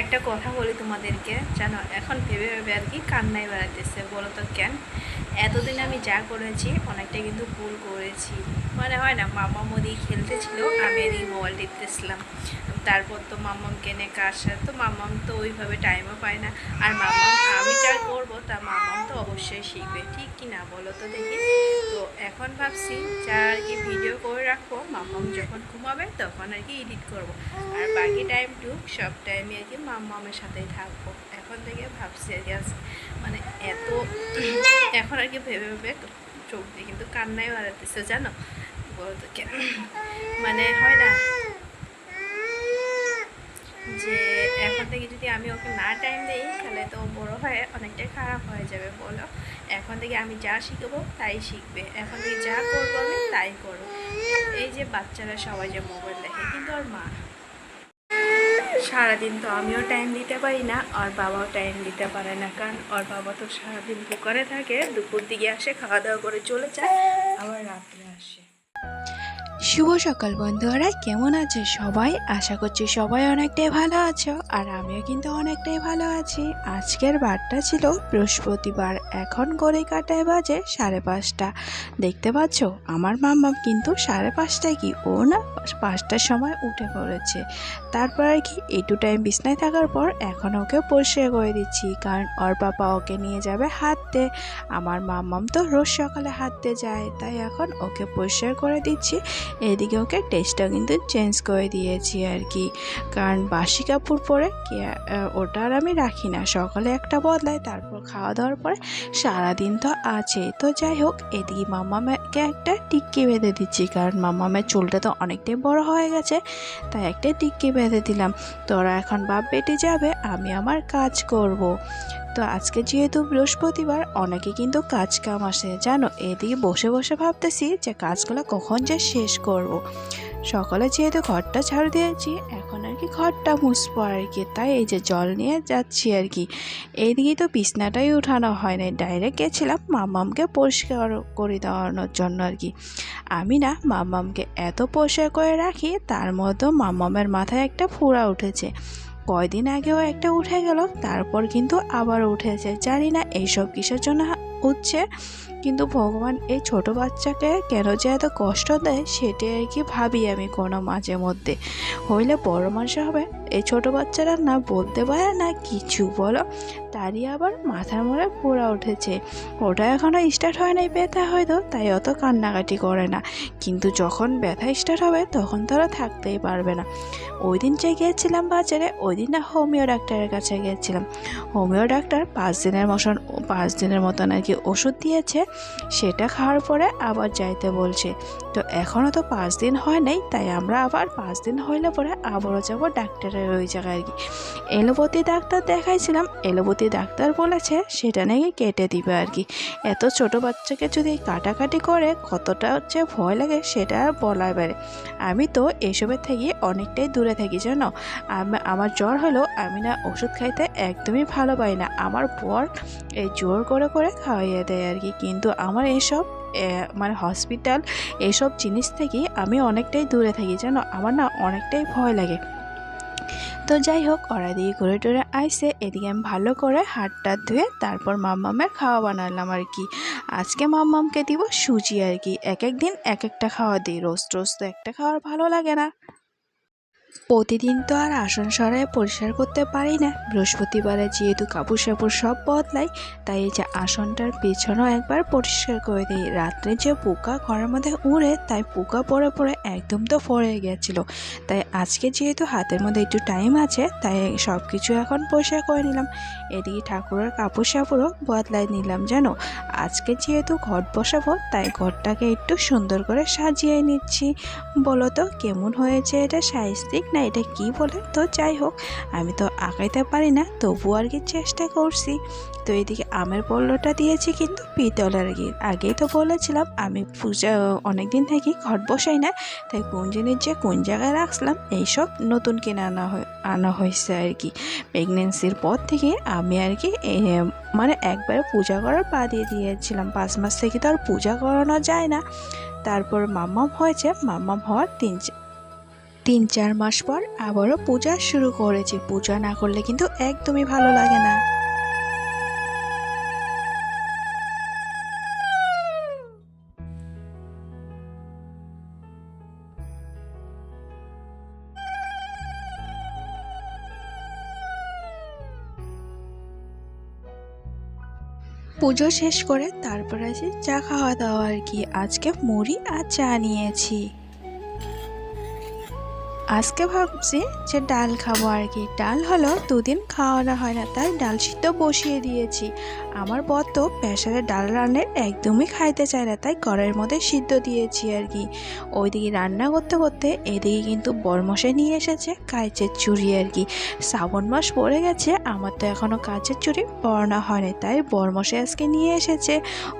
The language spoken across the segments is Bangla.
একটা কথা বলি তোমাদেরকে জানো এখন ভেবে ভেবে আর কি কান্নায় বেড়াতেছে বলো তো কেন? এতদিন আমি যা করেছি অনেকটা কিন্তু ভুল করেছি। মানে হয় না, মামা মোদি খেলতেছিল, আমি এদিকে মোবাইল টিপতেছিলাম তারপর তো মামামকে কেনে কাশা তো মামাম তো ওইভাবে টাইমও পায় না। আর মামাম আমি যা করব, তা মামাম তো অবশ্যই শিখবে, ঠিক কি না বলো তো দেখি? তো এখন ভাবছি, যা আর কি ভিডিও করে রাখব, মামাম যখন ঘুমাবে তখন আর কি এডিট করব। আর বাকি টাইমটুক সব টাইমে আর কি মামামের সাথেই থাকব। এখন থেকে ভাবছি আর কি মানে এত এখন আর কি ভেবে ভেবে চোখ দিয়ে কিন্তু কান্নাই বাড়াতেছে জানো? কেন মানে হয় না? যে এখন থেকে যদি আমি ওকে না টাইম দিই, তাহলে তো বড় হয়ে অনেকটাই খারাপ হয়ে যাবে, বলো? এখন থেকে আমি যা শিখব, তাই শিখবে। এখন থেকে যা করব আমি, তাই করব। এই যে বাচ্চারা সবাই যে মোবাইল দেখে, কিন্তু ওর মা সারাদিন তো আমিও টাইম দিতে পারি না, আর বাবাও টাইম দিতে পারে না। কারণ ওর বাবা তো সারাদিন দোকানে থাকে, দুপুর দিকে আসে খাওয়া দাওয়া করে চলে যায়, আবার রাত্রে আসে। শুভ সকাল বন্ধুরা, কেমন আছে সবাই? আশা করছি সবাই অনেকটাই ভালো আছো, আর আমিও কিন্তু অনেকটাই ভালো আছি। আজকের বারটা ছিল বৃহস্পতিবার, এখন গড়ে কাটায় বাজে সাড়ে পাঁচটা। দেখতে পাচ্ছ, আমার মাম্মা কিন্তু সাড়ে পাঁচটায় কি, ও না পাঁচটার সময় উঠে পড়েছে। তারপর আর কি, একটু টাইম বিছনায় থাকার পর এখন ওকে পরিষ্কার করে দিচ্ছি, কারণ ওর বাবা ওকে নিয়ে যাবে হাঁটতে। আমার মাম্মাম তো রোজ সকালে হাঁটতে যায়, তাই এখন ওকে পরিষ্কার করে দিচ্ছি। এদিকে ওকে টেস্টটা কিন্তু চেঞ্জ করে দিয়েছি আর কি। কারণ বাসি কাপড় পরে ওটা আর আমি রাখি না। সকালে একটা বদলাই তারপর খাওয়া দাওয়ার পরে সারাদিন তো আছে। তো যাই হোক, এদিকে মামাকে একটা টিক্কি বেঁধে দিচ্ছি। কারণ মামামের চুলটা তো অনেকটাই বড় হয়ে গেছে, তাই একটা টিক্কি বেঁধে দিলাম। তোরা এখন বাপ বেটে যাবে, আমি আমার কাজ করব। তো আজকে যেহেতু বৃহস্পতিবার, অনেকে কিন্তু কাজ কাম আসে। জানো, এদিকে বসে বসে ভাবতেছি যে কাজগুলো কখন যে শেষ করব। সকালে যেহেতু ঘরটা ঝাড়ু দিয়েছি, এখন আর কি ঘরটা মুছবো আর কি। তাই এই যে জল নিয়ে যাচ্ছি আর কি। এইদিকে তো বিছনাটাই উঠানো হয় না ডাইরেক্ট গেছিলাম মামামকে পরিষ্কার করে দেওয়ানোর জন্য আর কি। আমি না মামামকে এত পরিষ্কার করে রাখি, তার মতো মামামের মাথায় একটা ফোড়া উঠেছে। কয়দিন আগেও একটা উঠে গেল তারপর কিন্তু আবার উঠেছে। জানি না এইসব কিসের জন্য উঠছে কিন্তু ভগবান এই ছোট বাচ্চাকে কেন যে এত কষ্ট দেয় সেটাই আর কি ভাবি আমি কোনো মাঝে মধ্যে। হইলে বড় মানুষ হবে, এই ছোট বাচ্চারা না বলতে পারে না কিছু বলো, তারই আবার মাথার মোড়ে পোড়া উঠেছে। ওটা এখনও স্টার্ট হয় নাই ব্যথা হয়তো, তাই অত কান্নাকাটি করে না। কিন্তু যখন ব্যথা স্টার্ট হবে, তখন তারা থাকতেই পারবে না। ওই দিন যে গিয়েছিলাম বাজারে ওই দিন না হোমিও ডাক্তারের কাছে গিয়েছিলাম। হোমিও ডাক্তার পাঁচ দিনের মতন পাঁচ দিনের মতন আর কি ওষুধ দিয়েছে সেটা খাওয়ার পরে আবার যাইতে বলছে। তো এখনও তো পাঁচ দিন হয় নাই, তাই আমরা আবার পাঁচ দিন হইলে পরে আবারও যাব ডাক্তারের ওই জায়গায় আর কি এলোপতি ডাক্তার দেখাইছিলাম, এলোপতি ডাক্তার বলেছে সেটা নাকি কেটে দিবে আর কি। এত ছোট বাচ্চাকে যদি কাটাকাটি করে, কতটা হচ্ছে ভয় লাগে সেটা বলার বাইরে আমি তো এসবের থেকে অনেকটাই দূরে থাকি, জানো? আম- আমার জ্বর হলো আমি না ওষুধ খাইতে একদমই ভালো পাই না। আমার বর এই জোর করে করে খাওয়াইয়ে দেয় আর কি, কিন্তু আমার এসব মানে হসপিটাল এসব জিনিস থেকে আমি অনেকটাই দূরে থাকি, জানো? আমার না অনেকটাই ভয় লাগে। তো যাই হোক, ওরা দিয়ে ঘুরে টুরে আইসে, এদিকে আমি ভালো করে হাতটা ধুয়ে তারপর মাম্মামের খাওয়া বানালাম আর কি। আজকে মাম্মামকে দিব সুজি আর কি। এক এক দিন এক একটা খাওয়া দিই রোজ রোজ তো একটা খাওয়ার ভালো লাগে না। প্রতিদিন তো আর আসন সরায় পরিষ্কার করতে পারি না। বৃহস্পতিবারে যেহেতু কাপড় সাপড় সব বদলাই, তাই এই যে আসনটার পেছনেও একবার পরিষ্কার করে দিই। রাত্রে যে পোকা ঘরের মধ্যে উড়ে, তাই পোকা পড়ে পড়ে একদম তো ফরে গেছিল। তাই আজকে যেহেতু হাতের মধ্যে একটু টাইম আছে, তাই সব কিছু এখন পরিষ্কার করে নিলাম। এদিকে ঠাকুরের কাপড় সাপড়ও বদলাই নিলাম, জানো? আজকে যেহেতু ঘট বসাবো, তাই ঘরটাকে একটু সুন্দর করে সাজিয়ে নিচ্ছি। বলো তো, কেমন হয়েছে এটা সাইস্তিক না, এটা কি বলে তো যাই হোক, আমি তো আঁকাইতে পারি না তবু আর কি চেষ্টা করছি। তো এদিকে আমের পল্লটা দিয়েছি কিন্তু পিতলের গিয়ে আগেই তো বলেছিলাম, আমি পূজা অনেক দিন থেকে ঘট বসাই না, তাই কোন জিনিস যে কোন জায়গায় রাখলাম এইসব নতুন কিনে আনা হয়, আনা হয়েছে আর কি। প্রেগনেন্সির পর থেকে আমি আর কি মানে একবারে পূজা করার পা দিয়ে দিয়েছিলাম। পাঁচ মাস থেকে তো আর পূজা করানো যায় না। তারপর মাম্মাম হয়েছে, মাম্মাম হওয়ার তিন তিন চার মাস পর আবারও পূজা শুরু করেছি। পূজা না করলে কিন্তু একদমই ভালো লাগে না। পুজো শেষ করে তারপর আছে চা খাওয়া দাওয়া আর কি। আজকে মুড়ি আর চা নিয়েছি। আজকে ভাবছি যে ডাল খাব আর কি। ডাল হলো দুদিন খাওয়ানো হয় না, তাই ডাল সিদ্ধ বসিয়ে দিয়েছি। আমার বর তো প্রেশারে ডাল রান্নে একদমই খাইতে চায় না, তাই কড়াইয়ের মধ্যে সিদ্ধ দিয়েছি আর কি। ওইদিকে রান্না করতে করতে এদিকে কিন্তু বরমশাই নিয়ে এসেছে কাঁচের চুড়ি আর কি। শ্রাবণ মাস পড়ে গেছে, আমার তো এখনও কাঁচের চুড়ি পরানো হয়নি, তাই বরমশাই আজকে নিয়ে এসেছে।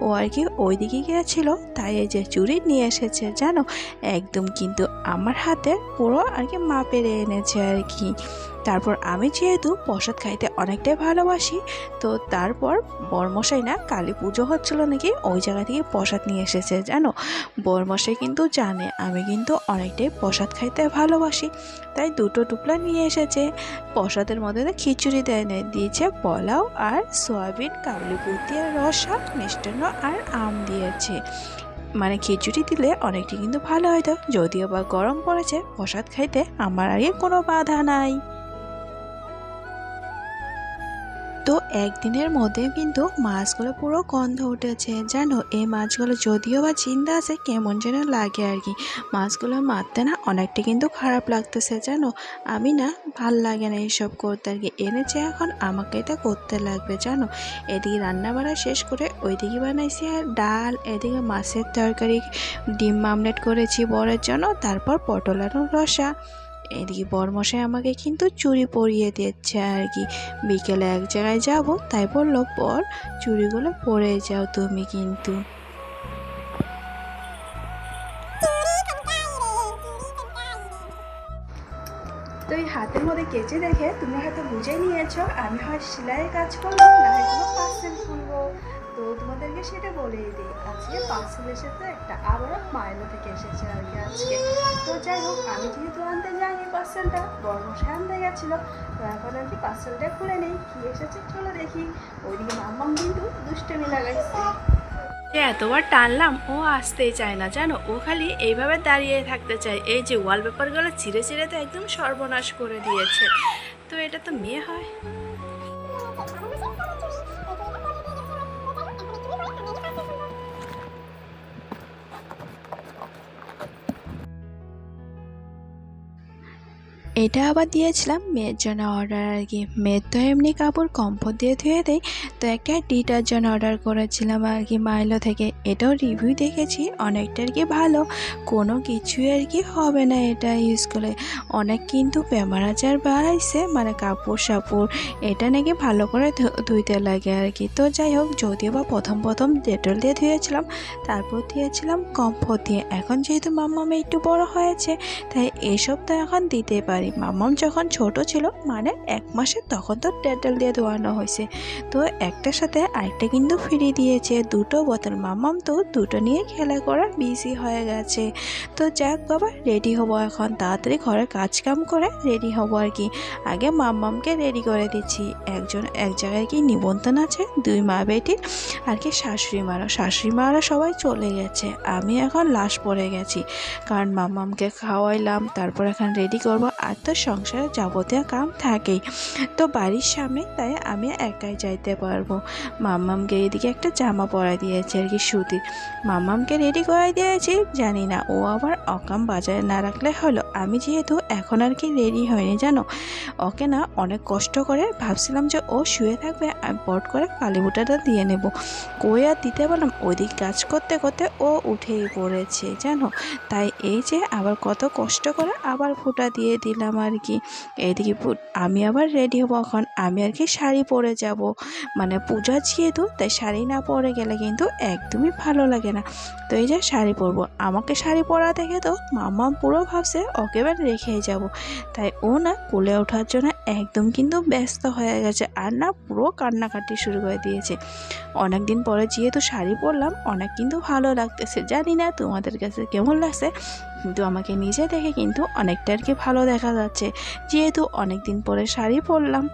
ও আর কি ওইদিকে গিয়েছিল, তাই এই যে চুড়ি নিয়ে এসেছে, জানো? একদম কিন্তু আমার হাতে পুরো আর কি মাপের এনেছে আর কি। তারপর আমি যেহেতু প্রসাদ খাইতে অনেকটাই ভালোবাসি, তো তারপর বরমশাই না কালী পুজো হচ্ছিল নাকি ওই জায়গা থেকে প্রসাদ নিয়ে এসেছে, জানো? বরমশাই কিন্তু জানে, আমি কিন্তু অনেকটাই প্রসাদ খাইতে ভালোবাসি, তাই দুটো টুকরা নিয়ে এসেছে। প্রসাদের মধ্যে খিচুড়ি দেয় দিয়েছে পোলাও আর সয়াবিন কাবলি বুদ্ধি আর রসা, মিষ্টান্ন আর আম দিয়েছে। মানে খিচুড়ি দিলে অনেকটি কিন্তু ভালো হয়তো যদিও বা গরম পড়েছে, প্রসাদ খাইতে আমার আগে কোনো বাধা নাই। তো একদিনের মধ্যে কিন্তু মাছগুলো পুরো গন্ধ উঠেছে। জানো, এই মাছগুলো যদিও বা চিন্তা আছে, কেমন যেন লাগে আর কি। মাছগুলো মারতে না অনেকটা কিন্তু খারাপ লাগতেছে, জানো। আমি না ভালো লাগে না এইসব করতে আর কি। এনেছে এখন, আমাকে এটা করতে লাগবে, জানো। এদিকে রান্না বাড়া শেষ করে ওইদিকে বানাইছি আর ডাল, এদিকে মাছের তরকারি, ডিম আমলেট করেছি বরের জন্য, তারপর পটল রসা। এদিকে বরমশাই আমাকে কিন্তু চুড়ি পরিয়ে দিচ্ছে আর কি। বিকেলে এক জায়গায় যাব, তাই বলল পর চুড়িগুলো পরে যাও তুমি কিন্তু। তো এই হাতের মধ্যে কেচে দেখে তুমি হয়তো বুঝে নিয়েছো, আমি হয় সেলাইয়ের কাজ করব, না হয় কোনো পার্সেল খুলবো তো তোমাদেরকে সেটা বলেই দিই, আজকে পার্সেল এসেছে একটা আবারও মাইলো থেকে এসেছে আর কি আজকে। তো যাই হোক, আমি যেহেতু আনতে যাইনি পার্সেলটা বর্মশাই আনতে গেছিল, তো এখন আর কি পার্সেলটা খুলে নেই, কি এসেছে চলো দেখি। ওইদিকে মাম্মাম কিন্তু দুষ্টমি লাগাইছে। এতবার টানলাম, ও আসতেই চায় না, জানো? ও খালি এইভাবে দাঁড়িয়ে থাকতে চায়। এই যে ওয়ালপেপারগুলো চিরে চিরে তো একদম সর্বনাশ করে দিয়েছে। তো এটা তো মেয়ে হয়। এটা আবার দিয়েছিলাম মেয়ের জন্য অর্ডার আর কি। মেয়ের তো এমনি কাপড় কম্ফোর্ট দিয়ে ধুয়ে দেয় তো একটা ডিটারজেন্ট অর্ডার করেছিলাম আর কি মাইলো থেকে। এটাও রিভিউ দেখেছি, অনেকটা আর কি ভালো। কোনো কিছুই আর কি হবে না এটা ইউজ করলে। অনেক কিন্তু বেমার আচার বাড়াইছে মানে কাপড় সাপড়, এটা নাকি ভালো করে ধুইতে লাগে আর কি। তো যাই হোক, যদিও বা প্রথম প্রথম ডেটল দিয়ে ধুয়েছিলাম, তারপর দিয়েছিলাম কম্ফোর্ট দিয়ে। এখন যেহেতু মাম্মাম একটু বড় হয়েছে, তাই এসব তো এখন দিতে পারি। মাম্মাম যখন ছোট ছিল মানে এক মাসে তখন তো ডেটল দিয়ে ধোয়ানো হয়েছে। তো একটার সাথে আরেকটা কিন্তু ফিরিয়ে দিয়েছে। দুটো বোতল। মাম্মাম তো দুটো নিয়ে খেলা করা বিজি হয়ে গেছে। তো যাক বাবা রেডি হব এখন। তাড়াতাড়ি ঘরের কাজ কাম করে রেডি হব আর কি। আগে মাম্মামকে রেডি করে দিচ্ছি। একজন, এক জায়গায় কি নিমন্ত্রণ আছে? দুই মা বেটি আর কি শাশুড়ি মারা শাশুড়ি মারা সবাই চলে গেছে। আমি এখন লাশ পড়ে গেছি। কারণ মাম্মামকে খাওয়াইলাম, তারপর এখন রেডি করব। আর তো সংসারে যাবতীয় কাম থাকেই। তো বাড়ির সামনে তাই আমি একাই যাইতে পারব। মাম্মামকে এদিকে একটা জামা পরাই দিয়েছে আর কি সুতির। মাম্মামকে রেডি করাই দিয়েছি, জানি না, ও আবার অকাম বাজারে না রাখলে হলো। আমি যেহেতু এখন আর কি রেডি হয়নি জানো? ওকে না অনেক কষ্ট করে ভাবছিলাম যে ও শুয়ে থাকবে, আমি বট করে কালী বুটাটা দিয়ে নেব। কই আর দিতে পারলাম? ওইদিক কাজ করতে করতে ও উঠেই পড়েছে, জানো? তাই এই যে আবার কত কষ্ট করে আবার ফুটা দিয়ে দিলাম। আর কি এইদিকে আমি আবার রেডি হব এখন, আমি আর কি শাড়ি পরে যাব। মানে পূজা যেহেতু, তাই শাড়ি না পরে গেলে কিন্তু একদমই ভালো লাগে না। তো এই যে শাড়ি পরবো, আমাকে শাড়ি পরা দেখে তো মামা পুরো ভাবছে ওকে এবার রেখেই যাব। তাই ও না কোলে ওঠার জন্য একদম কিন্তু ব্যস্ত হয়ে গেছে আর না পুরো কান্নাকাটি শুরু করে দিয়েছে। অনেক দিন পরে যেহেতু শাড়ি পরলাম, অনেক কিন্তু ভালো লাগতেছে। জানি না তোমাদের কাছে কেমন লাগছে, কিন্তু আমাকে নিজে দেখে কিন্তু অনেকটা আর কি ভালো দেখা যাচ্ছে। যেহেতু অনেকদিন পরে শাড়ি পরলাম।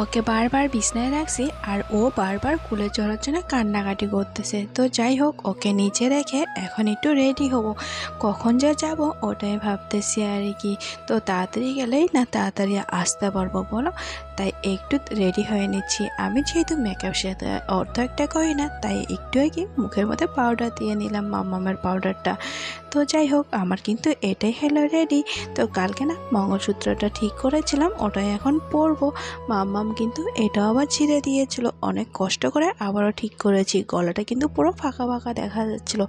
ওকে বারবার বিছনায় রাখছি আর ও বারবার কুলে চড়ার জন্য কান্নাকাটি করতেছে। তো যাই হোক, ওকে নিচে রেখে এখন একটু রেডি হব। কখন যে যাব, ওটাই ভাবতেছি আর কি। তো তাড়াতাড়ি গেলেই না তাড়াতাড়ি আসতে পারব বলো? তাই একটু রেডি হয়ে নিচ্ছি। আমি যেহেতু মেকআপ সাথে অর্থ একটা করি না, তাই একটু কি মুখের মধ্যে পাউডার দিয়ে নিলাম মামামের পাউডারটা তো যাই হোক, আমার কিন্তু এটাই হলো রেডি তো কালকে না মঙ্গলসূত্রটা ঠিক করেছিলাম, ওটাই এখন পরবো। মাম্মাম কিন্তু এটাও আবার ছিঁড়ে দিয়েছিল। অনেক কষ্ট করে আবারও ঠিক করেছি। গলাটা কিন্তু পুরো ফাঁকা ফাঁকা দেখা যাচ্ছিল।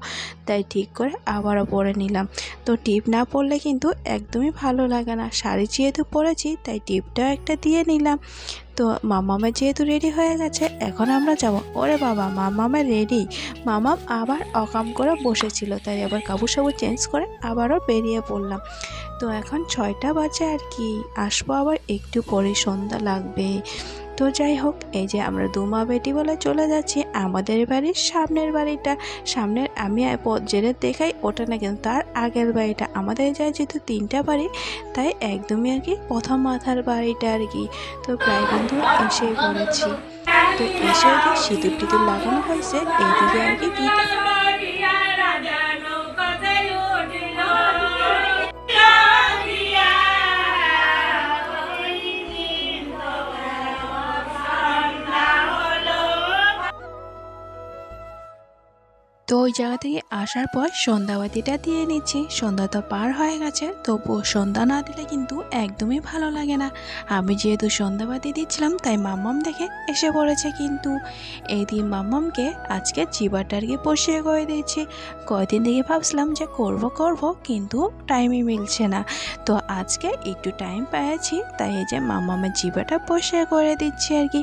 তাই ঠিক করে আবারও পরে নিলাম। তো টিপ না পরলে কিন্তু একদমই ভালো লাগে না। শাড়ি যেহেতু পরেছি, তাই টিপটাও একটা দিয়ে নিলাম। তো মামামের যেহেতু রেডি হয়ে গেছে, এখন আমরা যাব। ওরে বাবা মামামের রেডি। মামাম আবার অকাম করে বসেছিল, তাই আবার কাবু সাবু চেঞ্জ করে আবারও বেরিয়ে পড়লাম। তো এখন ছয়টা বাজে আর কি, আসব আবার একটু পরে, সন্ধ্যা লাগবে। তো যাই হোক, এই যে আমরা দুমা বেটি বলে চলে যাচ্ছি আমাদের বাড়ির সামনের বাড়িটা। সামনের আমি জেরে দেখাই, ওটা না কিন্তু তার আগের বাড়িটা। আমাদের যায় যেহেতু তিনটা বাড়ি, তাই একদমই আর কি প্রথম মাথার বাড়িটা আর কি। তো প্রায় বন্ধু এসে পড়েছি। তো এসে আর কি সিঁদুর টিঁদুর লাগানো হয়েছে, এইদিকে আর কি ওই জায়গা থেকে আসার পর সন্ধ্যাবাতিটা দিয়ে নিচ্ছি। সন্ধ্যা তো পার হয়ে গেছে, তবুও সন্ধ্যা না দিলে কিন্তু একদমই ভালো লাগে না। আমি যেহেতু সন্ধ্যাবাতি দিচ্ছিলাম, তাই মাম্মাম দেখে এসে পড়েছে কিন্তু। এই দিন মাম্মামকে আজকে চিবাটারকে বসিয়ে করে দিয়েছি। কয়দিন থেকে ভাবছিলাম যে করব করব, কিন্তু টাইমই মিলছে না। তো আজকে একটু টাইম পেয়েছি, তাই এই যে মাম্মামের জিবাটা বসিয়ে করে দিচ্ছি আর কি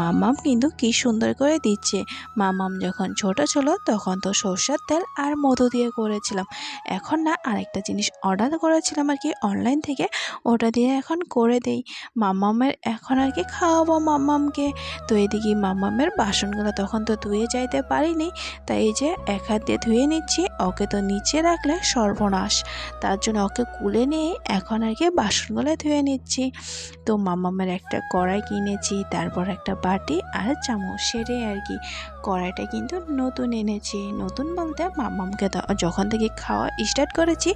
মাম্মাম কিন্তু কি সুন্দর করে দিচ্ছে। মামাম যখন ছোট ছিল, তখন তো সর্ষের তেল আর মধু দিয়ে করেছিলাম। এখন না, আরেকটা জিনিস অর্ডার করেছিলাম আর কি অনলাইন থেকে, ওটা দিয়ে এখন করে দেই। মাম্মামের এখন আর কি খাওয়াবো মাম্মামকে তো এদিকে মাম্মামের বাসনগুলো তখন তো ধুয়ে যাইতে পারিনি, তাই এই যে এক হাত দিয়ে ধুয়ে নিচ্ছি, ওকে তো নিচে রাখলে সর্বনাশ। তার জন্য ওকে কুলে নিয়ে এখন আর কি বাসনগুলো ধুয়ে নিচ্ছি। তো মাম্মামের একটা কড়াই কিনেছি, তারপর একটা বাটি আর চামচ সেরে আর কি কড়াইটা কিন্তু নতুন এনেছি। নতুন বলতে মামামকে যখন থেকে খাওয়া স্টার্ট করেছি,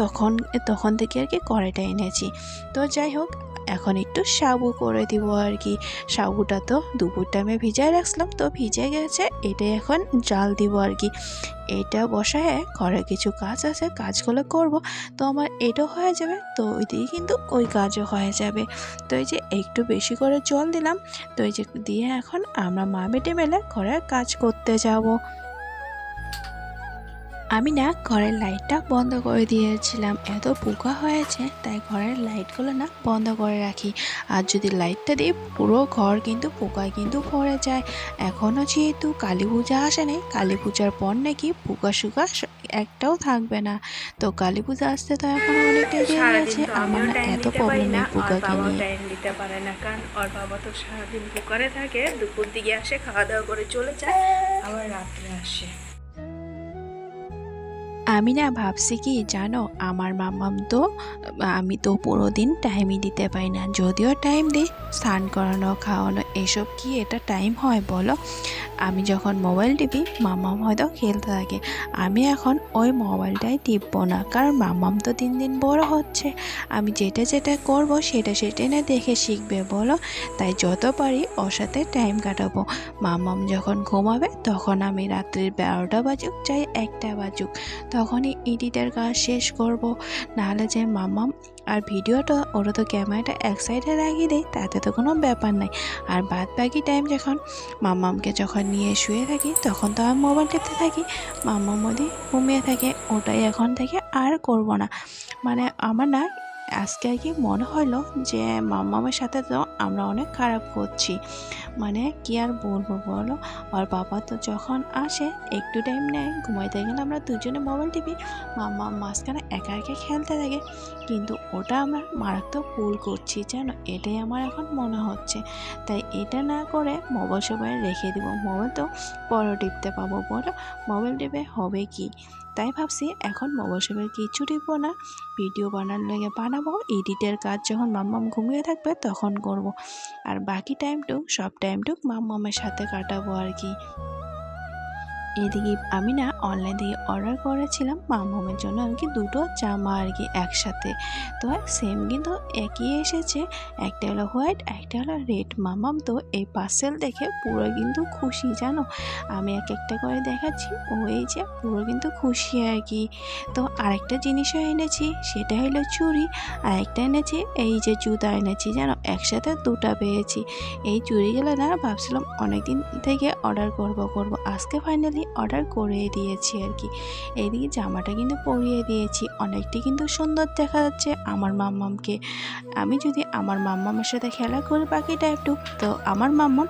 তখন তখন থেকে আর কি কড়াইটা এনেছি। তো যাই হোক, এখন একটু সাবু করে দিব আর কি। সাবুটা তো দুপুর টাইমে ভিজায় রাখলাম তো ভিজে গেছে, এটাই এখন জাল দিব আর কি। এটা বসা হ্যাঁ ঘরে কিছু কাজ আছে, কাজগুলো করব। তো আমার এটাও হয়ে যাবে, তো ওই দিকে কিন্তু ওই কাজও হয়ে যাবে। তো এই যে একটু বেশি করে জল দিলাম, তো এই যে দিয়ে এখন আমরা মা বেটে মেলে ঘরের কাজ করতে যাব। আমি না ঘরের লাইটটা বন্ধ করে দিয়েছিলাম। এত পোকা হয়েছে তাই ঘরের লাইটগুলো না বন্ধ করে রাখি। আর যদি লাইটটা দিই পুরো ঘর কিন্তু পোকায় কিন্তু ভরে যায়। এখনও যেহেতু কালী পূজা আসেনি কালী পূজার পর নাকি পোকা শুকা একটাও থাকবে না। তো কালী পূজা আসতে তো এখন অনেকটাই দেরি আছে আমার এত প্রবলেম এই আর পোকাকে নিয়ে। টাইম দিতে পারে না কারণ ওর বাবা তো সারাদিন পোকারে থাকে দুপুর দিকে আসে খাওয়া দাওয়া করে চলে যায় আবার রাত্রে আসে। আমি না ভাবছি কি জানো, আমার মামাম তো আমি তো পুরো দিন টাইমই দিতে পারি না। যদিও টাইম দিই স্নান করানো, খাওয়ানো এসব কি এটা টাইম হয় বলো? আমি যখন মোবাইল টিপি, মামাম হয়তো খেলতে থাকে। আমি এখন ওই মোবাইলটাই টিপবো না, কারণ মামাম তো দিন দিন বড় হচ্ছে। আমি যেটা যেটা করব, সেটা সেটাই না দেখে শিখবে, বলো? তাই যত পারি ওর সাথে টাইম কাটাবো। মামাম যখন ঘুমাবে, তখন আমি রাত্রির বারোটা বাজুক, চাই একটা বাজুক। তখনই এডিটের কাজ শেষ করব। নাহলে যে মামাম আর ভিডিওটা, ওরা তো ক্যামেরাটা এক সাইডে লাগিয়ে দেয়, তাতে তো কোনো ব্যাপার নাই। আর বাদ বাকি টাইম যখন মামামকে যখন নিয়ে শুয়ে থাকি, তখন তো আমি মোবাইল টেপতে থাকি। মামা মদি ঘুমিয়ে থাকে, ওটাই এখন থেকে আর করব না। মানে আমার না আজকে আর কি মনে হলো যে মামামের সাথে তো আমরা অনেক খারাপ করছি। মানে কি আর বলব বলো? আর বাবা তো যখন আসে, একটু টাইম নেয়, ঘুমাইতে গেলে আমরা দুজনে মোবাইল টিপি, মামা মাঝখানে একা একা খেলতে থাকে। কিন্তু ওটা আমরা মারাত্মক ভুল করছি জানো এটাই আমার এখন মনে হচ্ছে। তাই এটা না করে মোবাইল সবাই রেখে দিব। মোবাইল তো পরে টিপতে পাবো বলো? মোবাইল টিপে হবে কি? তাই ভাবছি এখন মোবাইল শপের কিছু টিপবো না, ভিডিও বানানোর লেগে বানাবো, এডিটের কাজ যখন মাম্মাম ঘুমিয়ে থাকবে তখন করব। আর বাকি টাইমটুক সব টাইমটুক মাম্মামের সাথে কাটাবো আর কি। এদিকে আমি না অনলাইন থেকে অর্ডার করেছিলাম, মামামের জন্য আর কি দুটো জামা আর কি একসাথে। তো সেম কিন্তু একই এসেছে, একটা হলো হোয়াইট একটা হলো রেড মামাম তো এই পার্সেল দেখে পুরো কিন্তু খুশি, জানো? আমি এক একটা করে দেখাচ্ছি, ও এই যে পুরো কিন্তু খুশি আর কি। তো আরেকটা জিনিসও এনেছি, সেটা হলো চুড়ি আর একটা এনেছি, এই যে জুতা এনেছি, জানো? একসাথে দুটা পেয়েছি। এই চুড়িগুলো না ভাবছিলাম অনেক দিন থেকে অর্ডার করব করব। আজকে ফাইনালি অর্ডার করে দিয়েছি আর কি। এইদিকে জামাটা কিন্তু পরিয়ে দিয়েছি। অনেকটি কিন্তু সুন্দর দেখা যাচ্ছে আমার মাম্মামকে। আমি যদি আমার মাম্মামের সাথে খেলা করি বাকিটা একটু, তো আমার মাম্মাম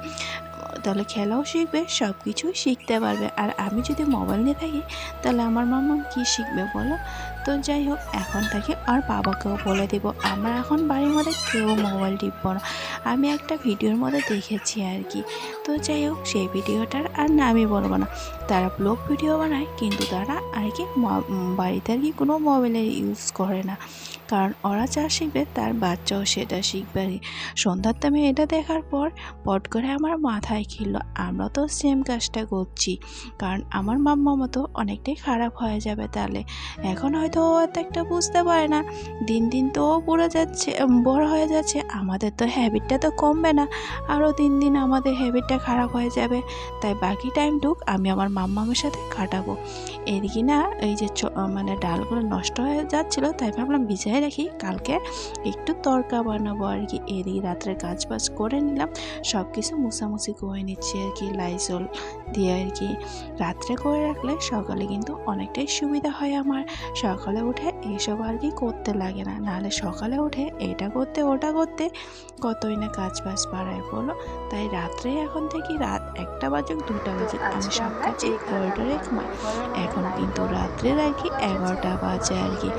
তাহলে খেলাও শিখবে সব কিছুই শিখতে পারবে। আর আমি যদি মোবাইল নিয়ে থাকি, তাহলে আমার মাম্মাম কী শিখবে বলো? তো যাই হোক, এখন থেকে আর বাবাকেও বলে দেব। আমরা এখন বাড়ির মধ্যে কেউ মোবাইল টিপব না। আমি একটা ভিডিওর মধ্যে দেখেছি আর কি। তো যাই হোক, সেই ভিডিওটার আর নামই বলব না। তারা ব্লগ ভিডিও বানায়, কিন্তু তারা আর কি বাড়িতে আর কি কোনো মোবাইলের ইউজ করে না। কারণ ওরা যা শিখবে তার বাচ্চাও সেটা শিখবে। সন্ধ্যার টাইমে এটা দেখার পর পট করে আমার মাথায় খেললো, আমরা তো সেম কাজটা করছি, কারণ আমার মাম্মা মতো অনেকটাই খারাপ হয়ে যাবে তাহলে। এখন হয়তো ও এত একটা বুঝতে পারে না। দিন দিন তো ও বুড়ো যাচ্ছে বড় হয়ে যাচ্ছে। আমাদের তো হ্যাবিটটা তো কমবে না, আরও দিন দিন আমাদের হ্যাবিটটা খারাপ হয়ে যাবে। তাই বাকি টাইমটুক আমি আমার মাম্মামের সাথে কাটাবো। এদিকে না, এই যে মানে ডালগুলো নষ্ট হয়ে যাচ্ছিল, তাই ভাবলাম রাখি কালকে একটু তরকা বানাবো আর কি এদিকে রাত্রে কাজ বাজ করে নিলাম সব কিছু মুছামুছি করে নিচ্ছি আর কি লাইজল দিয়ে আর কি রাত্রে করে রাখলে সকালে কিন্তু অনেকটাই সুবিধা হয় আমার সকালে উঠে এইসব আর কি করতে লাগে না নাহলে সকালে উঠে এটা করতে ওটা করতে কতই না কাজ বাজ বাড়ায় বলো তাই রাত্রে এখন থেকে রাত একটা বাজুক দুটা বাজুক আমি সব কাজে করিডোরে ঘুমাই এখন কিন্তু রাত্রের আর কি এগারোটা বাজে আর কি